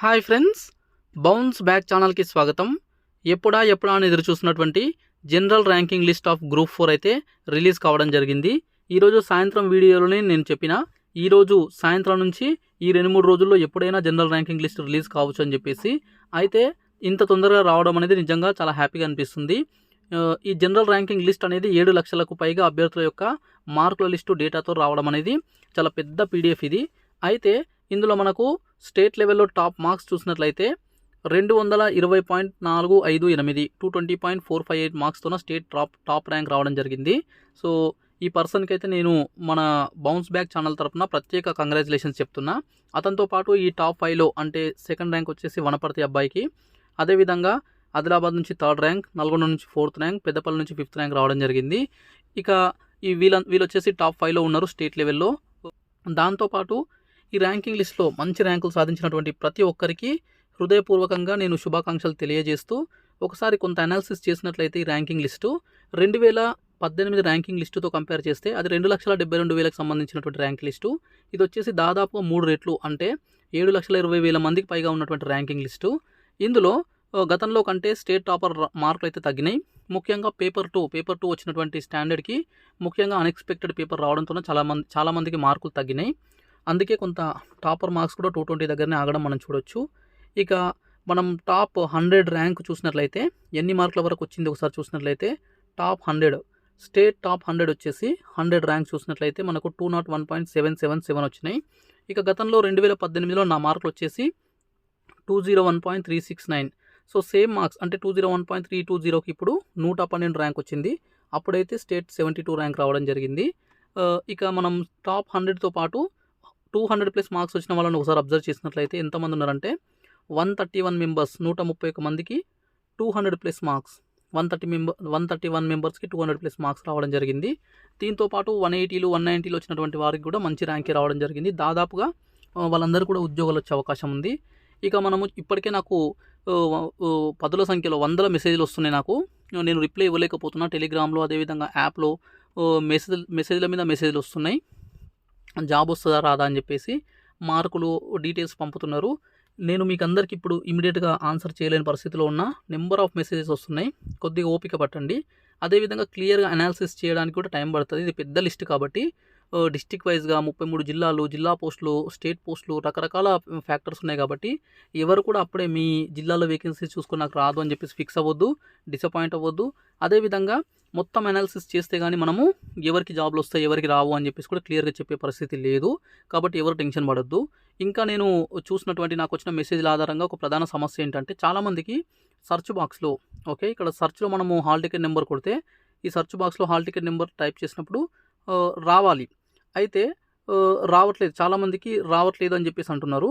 Hi friends bounce back ఛానల్కి స్వాగతం. ఎప్పుడా ఎప్పుడా అని ఎదురు చూసినటువంటి general ranking list of group four అయితే రిలీజ్ కావడం జరిగింది. ఈరోజు సాయంత్రం వీడియోలోనే నేను చెప్పిన ఈరోజు సాయంత్రం నుంచి ఈ రెండు మూడు రోజుల్లో ఎప్పుడైనా జనరల్ ర్యాంకింగ్ లిస్ట్ రిలీజ్ కావచ్చు అని చెప్పేసి అయితే ఇంత తొందరగా రావడం అనేది నిజంగా చాలా హ్యాపీగా అనిపిస్తుంది. ఈ జనరల్ ర్యాంకింగ్ లిస్ట్ అనేది ఏడు లక్షలకు పైగా అభ్యర్థుల యొక్క మార్కుల లిస్టు డేటాతో రావడం అనేది చాలా పెద్ద పీడిఎఫ్ ఇది. అయితే ఇందులో మనకు స్టేట్ లెవెల్లో టాప్ మార్క్స్ చూసినట్లయితే రెండు వందల ఇరవై పాయింట్ నాలుగు ఐదు ఎనిమిది two twenty point four five eight మార్క్స్తోన state top top rank రావడం జరిగింది. సో ఈ పర్సన్కి అయితే నేను మన బౌన్స్ బ్యాక్ ఛానల్ తరపున ప్రత్యేక కంగ్రాచులేషన్స్ చెప్తున్నా. అతనితో పాటు ఈ టాప్ ఫైవ్లో అంటే సెకండ్ ర్యాంక్ వచ్చేసి వనపర్తి అబ్బాయికి. అదేవిధంగా ఆదిలాబాద్ నుంచి థర్డ్ ర్యాంక్ నల్గొండ నుంచి ఫోర్త్ ర్యాంక్ పెద్దపల్లి నుంచి ఫిఫ్త్ ర్యాంక్ రావడం జరిగింది. ఇక ఈ వీళ్ళ వీళ్ళు వచ్చేసి టాప్ ఫైవ్లో ఉన్నారు స్టేట్ లెవెల్లో. దాంతోపాటు ఈ ర్యాంకింగ్ లిస్ట్లో మంచి ర్యాంకులు సాధించినటువంటి ప్రతి ఒక్కరికి హృదయపూర్వకంగా నేను శుభాకాంక్షలు తెలియజేస్తూ ఒకసారి కొంత అనాలిసిస్ చేసినట్లయితే ఈ ర్యాంకింగ్ లిస్టు రెండు వేల పద్దెనిమిది ర్యాంకింగ్ లిస్టుతో కంపేర్ చేస్తే అది రెండు లక్షల డెబ్బై రెండు వేలకు సంబంధించినటువంటి ర్యాంక్ లిస్టు. ఇది వచ్చేసి దాదాపుగా మూడు రెట్లు అంటే ఏడు లక్షల ఇరవై వేల మందికి పైగా ఉన్నటువంటి ర్యాంకింగ్ లిస్టు. ఇందులో గతంలో కంటే స్టేట్ టాపర్ మార్కులు అయితే తగ్గినాయి. ముఖ్యంగా పేపర్ టూ పేపర్ టూ వచ్చినటువంటి స్టాండర్డ్కి ముఖ్యంగా అన్ఎక్స్పెక్టెడ్ పేపర్ రావడంతో చాలా మంది చాలా మందికి మార్కులు తగ్గినాయి. అందుకే కొంత టాపర్ మార్క్స్ కూడా టూ ట్వంటీ దగ్గరనే ఆగడం మనం చూడొచ్చు. ఇక మనం టాప్ హండ్రెడ్ ర్యాంక్ చూసినట్లయితే ఎన్ని మార్కుల వరకు వచ్చింది ఒకసారి చూసినట్లయితే top hundred state top hundred వచ్చేసి హండ్రెడ్ ర్యాంక్ చూసినట్లయితే మనకు two not one point seven seven seven వచ్చినాయి. ఇక గతంలో రెండు వేల పద్దెనిమిదిలో నా మార్కులు వచ్చేసి two zero one point three six nine. So same marks అంటే two zero one point three two జీరోకి ఇప్పుడు నూట పన్నెండు ర్యాంక్ వచ్చింది. అప్పుడైతే స్టేట్ సెవెంటీ టూ ర్యాంక్ రావడం జరిగింది. ఇక మనం టాప్ హండ్రెడ్తో పాటు టూ హండ్రెడ్ ప్లస్ మార్క్స్ వచ్చిన వాళ్ళని ఒకసారి అబ్జర్వ్ చేసినట్లయితే ఎంతమంది ఉన్నారంటే వన్ థర్టీ వన్ మెంబర్స్ నూట ముప్పై ఒక మందికి two hundred plus marks one thirty member one thirty one మెంబర్స్కి టూ హండ్రెడ్ ప్లస్ మార్క్స్ రావడం జరిగింది. దీంతో పాటు వన్ ఎయిటీలు వన్ నైంటీలు వచ్చినటువంటి వారికి కూడా మంచి ర్యాంకే రావడం జరిగింది. దాదాపుగా వాళ్ళందరూ కూడా ఉద్యోగాలు వచ్చే అవకాశం ఉంది. ఇక మనము ఇప్పటికే నాకు పదుల సంఖ్యలో వందల మెసేజ్లు వస్తున్నాయి నాకు. నేను రిప్లై ఇవ్వలేకపోతున్నా. టెలిగ్రామ్లో అదేవిధంగా యాప్లో మెసేజ్ మెసేజ్ల మీద మెసేజ్లు వస్తున్నాయి. జాబ్ వస్తుందా రాదా అని చెప్పేసి మార్కులు డీటెయిల్స్ పంపుతున్నారు. నేను మీకు అందరికి ఇప్పుడు ఇమీడియట్గా ఆన్సర్ చేయలేని పరిస్థితిలో ఉన్న నెంబర్ ఆఫ్ మెసేజెస్ వస్తున్నాయి కొద్దిగా ఓపిక పట్టండి. అదేవిధంగా క్లియర్గా అనాలిసిస్ చేయడానికి కూడా టైం పడుతుంది. ఇది పెద్ద లిస్ట్ కాబట్టి డిస్టిక్ వైజ్గా ముప్పై మూడు జిల్లాలు జిల్లా పోస్టులు స్టేట్ పోస్టులు రకరకాల ఫ్యాక్టర్స్ ఉన్నాయి కాబట్టి ఎవరు కూడా అప్పుడే మీ జిల్లాలో వేకెన్సీ చూసుకుని నాకు రాదు అని చెప్పేసి ఫిక్స్ అవ్వద్దు డిసప్పాయింట్ అవ్వద్దు. అదేవిధంగా మొత్తం అనాలిసిస్ చేస్తే కానీ మనము ఎవరికి జాబ్లు వస్తాయి ఎవరికి రావు అని చెప్పేసి కూడా క్లియర్గా చెప్పే పరిస్థితి లేదు. కాబట్టి ఎవరు టెన్షన్ పడద్దు. ఇంకా నేను చూసినటువంటి నాకు వచ్చిన మెసేజ్ల ఆధారంగా ఒక ప్రధాన సమస్య ఏంటంటే చాలామందికి సర్చ్ బాక్స్లో ఓకే ఇక్కడ సర్చ్లో మనము హాల్ టికెట్ నెంబర్ కొడితే ఈ సర్చ్ బాక్స్లో హాల్ టికెట్ నెంబర్ టైప్ చేసినప్పుడు రావాలి. అయితే రావట్లేదు. చాలామందికి రావట్లేదు అని చెప్పేసి అంటున్నారు.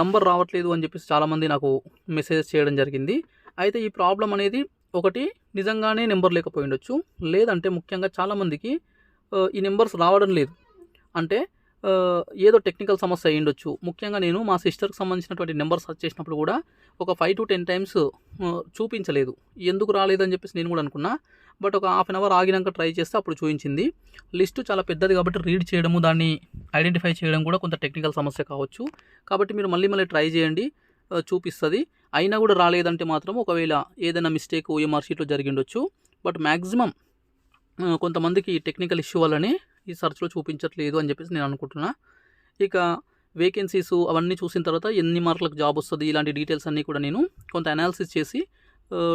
నంబర్ రావట్లేదు అని చెప్పేసి చాలామంది నాకు మెసేజ్ చేయడం జరిగింది. అయితే ఈ ప్రాబ్లం అనేది ఒకటి నిజంగానే నెంబర్ లేకపోయి ఉండొచ్చు. లేదంటే ముఖ్యంగా చాలామందికి ఈ నెంబర్స్ రావడం లేదు. అంటే ఏదో టెక్నికల్ సమస్య అయి ఉండొచ్చు. ముఖ్యంగా నేను మా సిస్టర్కి సంబంధించినటువంటి నెంబర్ సర్చ్ చేసినప్పుడు కూడా ఒక ఫైవ్ టు టెన్ టైమ్స్ చూపించలేదు. ఎందుకు రాలేదని చెప్పేసి నేను కూడా అనుకున్నా. బట్ ఒక హాఫ్ అన్ అవర్ ఆగినాక ట్రై చేస్తే అప్పుడు చూపించింది. లిస్టు చాలా పెద్దది కాబట్టి రీడ్ చేయడము దాన్ని ఐడెంటిఫై చేయడం కూడా కొంత టెక్నికల్ సమస్య కావచ్చు. కాబట్టి మీరు మళ్ళీ మళ్ళీ ట్రై చేయండి. చూపిస్తుంది. అయినా కూడా రాలేదంటే మాత్రం ఒకవేళ ఏదైనా మిస్టేక్ ఓఎంఆర్ షీట్లో జరిగి ఉండొచ్చు. బట్ మ్యాక్సిమం కొంతమందికి టెక్నికల్ ఇష్యూ వల్లనే ఈ సెర్చ్లో చూపించట్లేదు అని చెప్పేసి నేను అనుకుంటున్నా. ఇక వేకెన్సీస్ అవన్నీ చూసిన తర్వాత ఎన్ని మార్కులకు జాబ్ వస్తుంది ఇలాంటి డీటెయిల్స్ అన్నీ కూడా నేను కొంత అనాలిసిస్ చేసి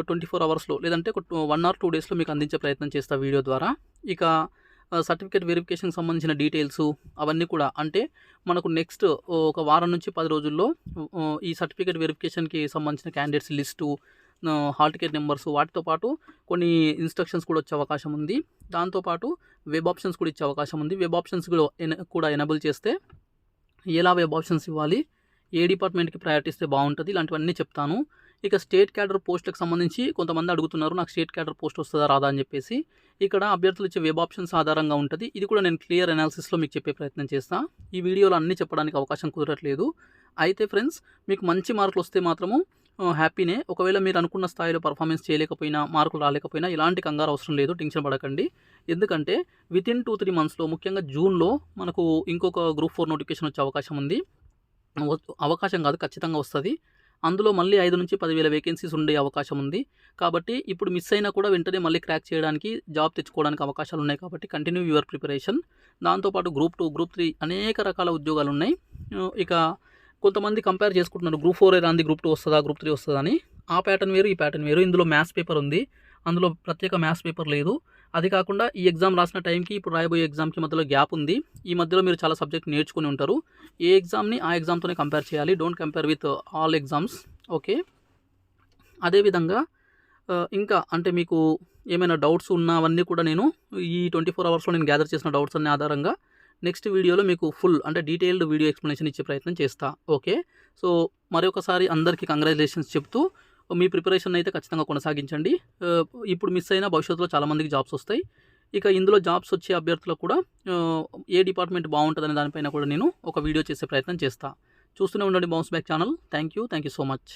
ట్వంటీ ఫోర్ అవర్స్లో లేదంటే వన్ ఆర్ టూ డేస్లో మీకు అందించే ప్రయత్నం చేస్తా వీడియో ద్వారా. ఇక సర్టిఫికేట్ వెరిఫికేషన్ సంబంధించిన డీటెయిల్స్ అవన్నీ కూడా అంటే మనకు నెక్స్ట్ ఒక వారం నుంచి పది రోజుల్లో ఈ సర్టిఫికేట్ వెరిఫికేషన్కి సంబంధించిన candidates list hall ticket numbers వాటితో పాటు కొన్ని ఇన్స్ట్రక్షన్స్ కూడా వచ్చే అవకాశం ఉంది. దాంతోపాటు వెబ్ ఆప్షన్స్ కూడా ఇచ్చే అవకాశం ఉంది. వెబ్ ఆప్షన్స్ కూడా ఎన- కూడా ఎనబుల్ చేస్తే ఎలా వెబ్ ఆప్షన్స్ ఇవ్వాలి ఏ డిపార్ట్మెంట్కి ప్రయారిటీ ఇస్తే బాగుంటుంది ఇలాంటివన్నీ చెప్తాను. ఇక స్టేట్ క్యాడర్ పోస్టులకు సంబంధించి కొంతమంది అడుగుతున్నారు నాకు స్టేట్ క్యాడర్ పోస్ట్ వస్తుందా రాదా అని చెప్పేసి. ఇక్కడ అభ్యర్థులు ఇచ్చే వెబ్ ఆప్షన్స్ ఆధారంగా ఉంటుంది. ఇది కూడా నేను క్లియర్ అనాలిసిస్లో మీకు చెప్పే ప్రయత్నం చేస్తాను ఈ వీడియోలో అన్నీ చెప్పడానికి అవకాశం కుదరట్లేదు. అయితే ఫ్రెండ్స్ మీకు మంచి మార్కులు వస్తే మాత్రము హ్యాపీనే ఒకవేళ మీరు అనుకున్న స్థాయిలో పర్ఫార్మెన్స్ చేయలేకపోయినా మార్కులు రాలేకపోయినా ఎలాంటి కంగారు అవసరం లేదు టెన్షన్ పడకండి. ఎందుకంటే విత్ ఇన్ టూ త్రీ మంత్స్లో ముఖ్యంగా జూన్లో మనకు ఇంకొక గ్రూప్ ఫోర్ నోటిఫికేషన్ వచ్చే అవకాశం ఉంది. వ- అవకాశం కాదు ఖచ్చితంగా వస్తుంది. అందులో మళ్ళీ ఐదు నుంచి పదివేల వేకెన్సీస్ ఉండే అవకాశం ఉంది. కాబట్టి ఇప్పుడు మిస్ అయినా కూడా వెంటనే మళ్ళీ క్రాక్ చేయడానికి జాబ్ తెచ్చుకోవడానికి అవకాశాలు ఉన్నాయి కాబట్టి కంటిన్యూ యువర్ ప్రిపరేషన్ దాంతోపాటు గ్రూప్ టూ గ్రూప్ త్రీ అనేక రకాల ఉద్యోగాలు ఉన్నాయి. ఇక కొంతమంది కంపేర్ చేసుకుంటున్నారు. గ్రూప్ ఫోర్ రాంది గ్రూప్ టూ వస్తుందా గ్రూప్ త్రీ వస్తుందా అని. ఆ ప్యాటర్న్ వేరు ఈ ప్యాటర్న్ వేరు. ఇందులో మ్యాథ్స్ పేపర్ ఉంది. అందులో ప్రత్యేక మ్యాథ్స్ పేపర్ లేదు. అది కాకుండా ఈ ఎగ్జామ్ రాసిన టైంకి ఇప్పుడు రాయబోయే ఎగ్జామ్కి మధ్యలో గ్యాప్ ఉంది. ఈ మధ్యలో మీరు చాలా సబ్జెక్ట్ నేర్చుకుని ఉంటారు. ఏ ఎగ్జామ్ని ఆ ఎగ్జామ్తోనే కంపేర్ చేయాలి. Don't compare with all exams okay అదేవిధంగా ఇంకా అంటే మీకు ఏమైనా డౌట్స్ ఉన్నవన్నీ కూడా నేను ఈ ట్వంటీ ఫోర్ అవర్స్లో నేను గ్యాదర్ చేసిన డౌట్స్ అన్ని ఆధారంగా నెక్స్ట్ వీడియోలో మీకు ఫుల్ అంటే డీటెయిల్డ్ వీడియో ఎక్స్ప్లెనేషన్ ఇచ్చే ప్రయత్నం చేస్తా. ఓకే సో మరొకసారి అందరికీ కంగ్రాచులేషన్స్ చెప్తూ మీ ప్రిపరేషన్ అయితే ఖచ్చితంగా కొనసాగించండి. ఇప్పుడు మిస్ అయినా భవిష్యత్తులో చాలామందికి జాబ్స్ వస్తాయి. ఇక ఇందులో జాబ్స్ వచ్చే అభ్యర్థులకు కూడా ఏ డిపార్ట్మెంట్ బాగుంటుందనే దానిపైన కూడా నేను ఒక వీడియో చేసే ప్రయత్నం చేస్తాను చూస్తూనే ఉండండి bounce back channel. Thank you. Thank you so much.